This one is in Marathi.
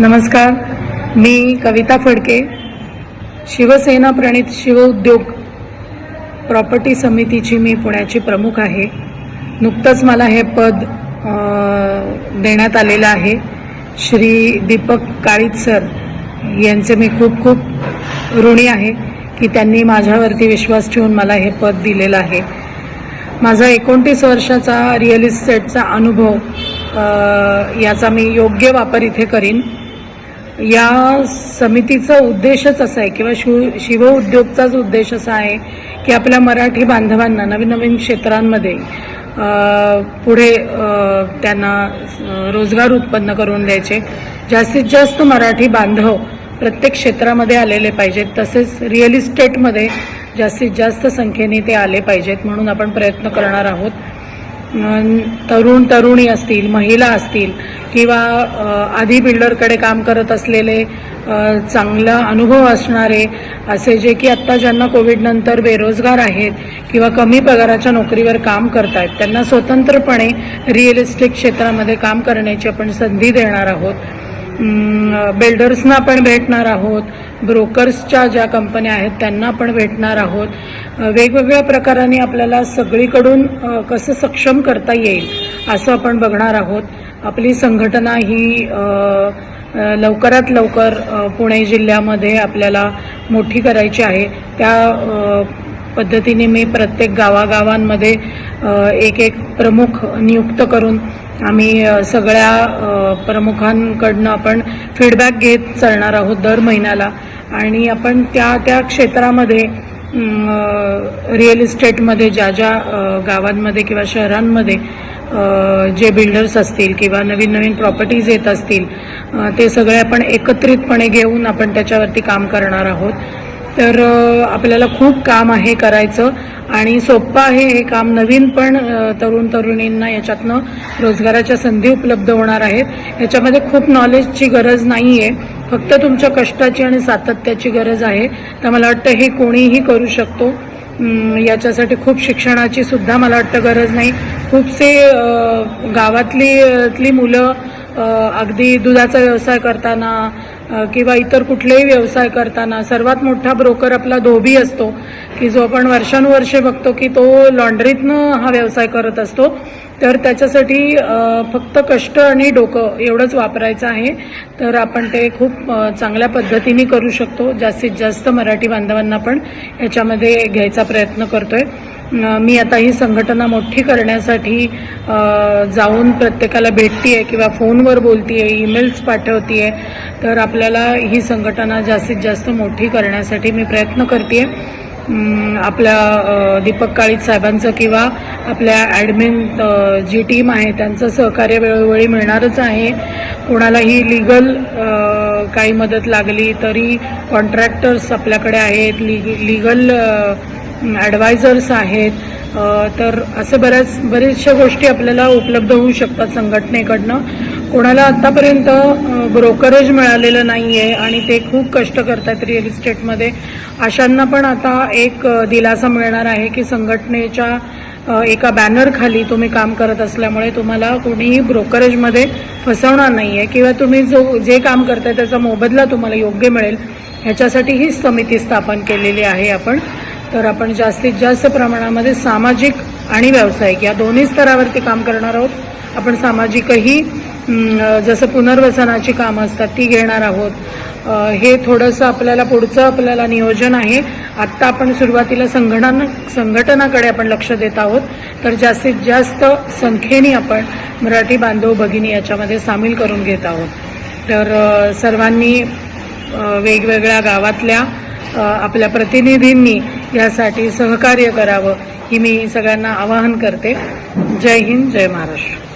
नमस्कार. मी कविता फडके शिवसेना प्रणित शिवउद्योग प्रॉपर्टी समितीची मी पुण्याची प्रमुख आहे. नुकतंच मला हे पद देण्यात आलेलं आहे. श्री दीपक काळीत सर यांचे मी खूप खूप ऋणी आहे की त्यांनी माझ्यावरती विश्वास ठेवून मला हे पद दिलेलं आहे. माझा एकोणतीस वर्षाचा रिअल इस्टेटचा अनुभव याचा मी योग्य वापर इथे करीन. या समितीचा उद्देशच असा आहे किंवा शिव शिव उद्योगचाच उद्देश असा आहे की आपल्या मराठी बांधवांना नवीन नवीन क्षेत्रांमध्ये पुढे त्यांना रोजगार उत्पन्न करून द्यायचे. जास्तीत जास्त मराठी बांधव प्रत्येक क्षेत्रामध्ये आलेले पाहिजेत तसेच रिअल इस्टेटमध्ये जास्तीत जास्त संख्येने ते आले पाहिजेत म्हणून आपण प्रयत्न करणार आहोत. तरुण तरुणी असतील महिला असतील किंवा आधी बिल्डरकडे काम करत असलेले चांगला अनुभव असणारे असे जे की आत्ता ज्यांना कोविडनंतर बेरोजगार आहेत किंवा कमी पगाराच्या नोकरीवर काम करतायत त्यांना स्वतंत्रपणे रिअल इस्टेट क्षेत्रामध्ये काम करण्याची आपण संधी देणार आहोत. बिल्डर्सना पण भेटणार आहोत ब्रोकर्सच्या ज्या कंपन्या आहेत त्यांना पण भेटणार आहोत. वेगवेगळ्या प्रकाराने आपल्याला सगळीकडून कसं सक्षम करता येईल असं आपण बघणार आहोत. आपली संघटना ही लवकरात लवकर पुणे जिल्ह्यामध्ये आपल्याला मोठी करायची आहे. त्या पद्धतीने मी प्रत्येक गावागावांमध्ये एक एक प्रमुख नियुक्त करून आम्ही सगळ्या प्रमुखांकडनं आपण फीडबॅक घेत चालणार आहोत दर महिन्याला. आणि आपण त्या त्या क्षेत्रामध्ये रिअल इस्टेटमध्ये ज्या ज्या गावांमध्ये किंवा शहरांमध्ये जे बिल्डर्स असतील किंवा नवीन नवीन प्रॉपर्टीज येत असतील ते सगळे आपण एकत्रितपणे घेऊन आपण त्याच्यावरती काम करणार आहोत. तर आपल्याला खूप काम आहे करायचं आणि सोपं आहे हे काम नवीन पण तरुण तरुणींना याच्यातनं रोजगाराच्या संधी उपलब्ध होणार आहेत. याच्यामध्ये खूप नॉलेजची गरज नाही आहे फक्त तुमच्या कष्टाची आणि सातत्याची गरज आहे. तर मला वाटतं हे कोणीही करू शकतो. याच्यासाठी खूप शिक्षणाची सुद्धा मला वाटतं गरज नाही. खूपसे गावातली मुलं अगदी दुधाचा व्यवसाय करताना किंवा इतर कुठलेही व्यवसाय करताना सर्वात मोठा ब्रोकर आपला धोबी असतो की जो आपण वर्षानुवर्षे बघतो की तो लॉन्ड्रीतनं हा व्यवसाय करत असतो. तर त्याच्यासाठी फक्त कष्ट आणि डोकं एवढंच वापरायचं आहे. तर आपण ते खूप चांगल्या पद्धतीने करू शकतो. जास्तीत जास्त मराठी बांधवांना पण याच्यामध्ये घ्यायचा प्रयत्न करतोय. आहे मी आता ही संघटना मोठी करण्यासाठी जाऊन प्रत्येकाला भेटतीये किंवा फोनवर बोलतीये ईमेल्स पाठवतीये तर आपल्याला ही संघटना जास्तीत जास्त मोठी करण्यासाठी मी प्रयत्न करते आपल्या दीपक काळीत साहेबांचं किंवा आपल्या ॲडमिन जी टीम आहे त्यांचं सहकार्य वेळोवेळी मिळणारच आहे. कोणालाही लिगल काही मदत लागली तरी कॉन्ट्रॅक्टर्स आपल्याकडे आहेत लिगल ॲडवायझर्स आहेत तर असं बऱ्याच बऱ्याचशा गोष्टी आपल्याला उपलब्ध होऊ शकतात संघटनेकडनं. कोणाला आत्तापर्यंत ब्रोकरेज मिळालेलं नाही आहे आणि ते खूप कष्ट करतात रिअल इस्टेटमध्ये अशांना पण आता एक दिलासा मिळणार आहे की संघटनेच्या एका बॅनरखाली तुम्ही काम करत असल्यामुळे तुम्हाला कोणीही ब्रोकरेजमध्ये फसवणार नाही आहे किंवा तुम्ही जो जे काम करताय त्याचा मोबदला तुम्हाला योग्य मिळेल. ह्याच्यासाठी ही समिती स्थापन केलेली आहे आपण. तर आपण जास्तीत जास्त प्रमाणामध्ये सामाजिक आणि व्यावसायिक या दोन्ही स्तरावरती काम करणार आहोत. आपण सामाजिकही जसं पुनर्वसनाची कामं असतात ती घेणार आहोत. हे थोडंसं आपल्याला पुढचं आपल्याला नियोजन आहे. आत्ता आपण सुरुवातीला संघटना संघटनाकडे आपण लक्ष देत आहोत. तर जास्तीत जास्त संख्येने आपण मराठी बांधव भगिनी याच्यामध्ये सामील करून घेत आहोत. तर सर्वांनी वेगवेगळ्या गावातल्या आपल्या प्रतिनिधींनी यासाठी सहकार्य करावं ही मी सगळ्यांना आवाहन करते. जय हिंद जय महाराष्ट्र.